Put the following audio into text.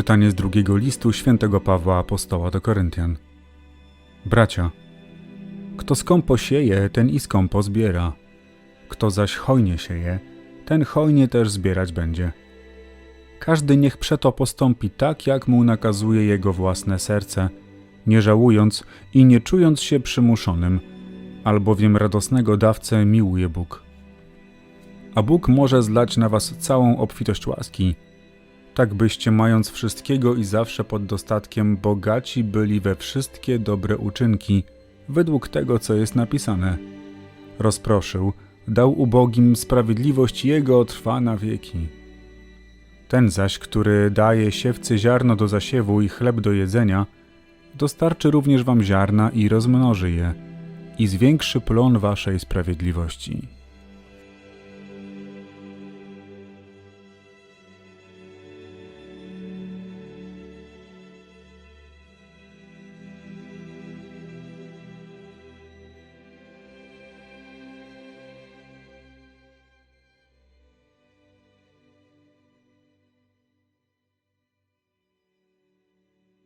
Czytanie z drugiego listu świętego Pawła Apostoła do Koryntian. Bracia, kto skąpo sieje, ten i skąpo zbiera. Kto zaś hojnie sieje, ten hojnie też zbierać będzie. Każdy niech przeto postąpi tak, jak mu nakazuje jego własne serce, nie żałując i nie czując się przymuszonym, albowiem radosnego dawcę miłuje Bóg. A Bóg może zlać na was całą obfitość łaski, tak byście mając wszystkiego i zawsze pod dostatkiem bogaci byli we wszystkie dobre uczynki, według tego, co jest napisane. Rozproszył, dał ubogim sprawiedliwość Jego trwa na wieki. Ten zaś, który daje siewcy ziarno do zasiewu i chleb do jedzenia, dostarczy również wam ziarna i rozmnoży je, i zwiększy plon waszej sprawiedliwości.